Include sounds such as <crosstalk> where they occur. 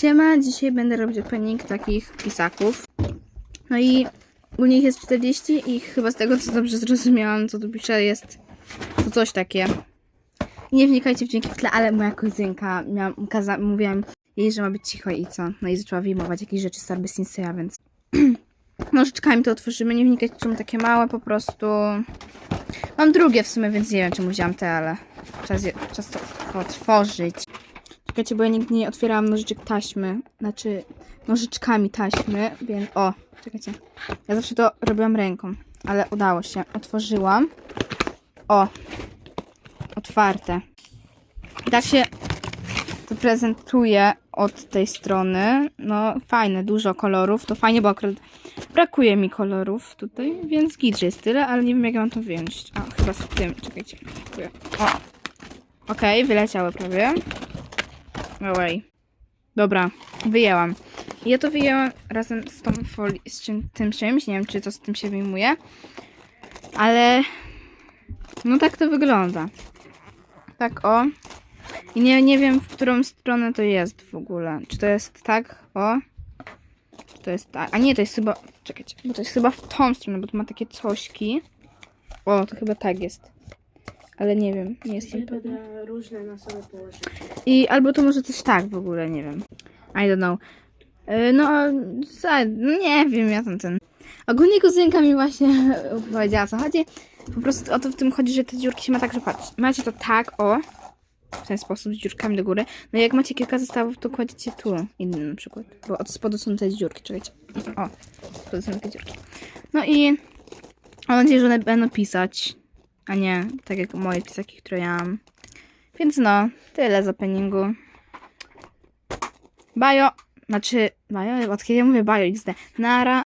Siema, dzisiaj będę robić opening takich pisaków. No i u nich jest 40 i chyba z tego co dobrze zrozumiałam, co tu pisze jest to coś takie. Nie wnikajcie w dźwięki w tle, ale moja kuzynka, miałam, kaza, mówiłam jej, że ma być cicho i co? No i zaczęła wyjmować jakieś rzeczy z torby Sinseya, więc <clears throat> nożyczkami to otworzymy, nie wnikać czemu takie małe po prostu. Mam drugie w sumie, więc nie wiem czemu wziąłam te, ale czas, je, czas to otworzyć. Czekajcie, bo ja nigdy nie otwierałam nożyczek taśmy, znaczy nożyczkami taśmy, więc o, czekajcie. Ja zawsze to robiłam ręką, ale udało się. Otworzyłam. O, otwarte. I tak się to prezentuje od tej strony. No, fajne, dużo kolorów. To fajnie, bo akurat brakuje mi kolorów tutaj, więc git, jest tyle, ale nie wiem, jak ja mam to wyjąć. A, chyba z tym, czekajcie. O, okej, wyleciały prawie. Oj. Dobra, wyjęłam. Ja to wyjęłam razem z tą foli, z czym, tym czymś. Nie wiem, czy to z tym się wyjmuje. Ale no tak to wygląda. Tak o. I nie, nie wiem, w którą stronę to jest w ogóle. Czy to jest tak, o. Czy to jest tak. A nie, to jest chyba. Czekajcie, bo to jest chyba w tą stronę, bo to ma takie cośki. O, to chyba tak jest. Ale nie wiem, nie jestem pewna. będę różne na sobie położyć. I albo to może coś tak w ogóle, nie wiem. I don't know. Yy, No, za- no nie wiem, ja tam ten. Ogólnie kuzynka mi właśnie <laughs> powiedziała, co chodzi. Po prostu o to w tym chodzi, że te dziurki się ma tak, że patrz, macie to tak, o, w ten sposób, z dziurkami do góry. No i jak macie kilka zestawów, to kładziecie tu, inny na przykład. Bo od spodu są te dziurki, czekajcie. O, spodu są takie dziurki. No i mam nadzieję, że one będą pisać, a nie tak jak moje pisaki, które ja mam. Więc no, tyle z openingu. Bajo, znaczy, bajo, od kiedy ja mówię bajo XD. Nara.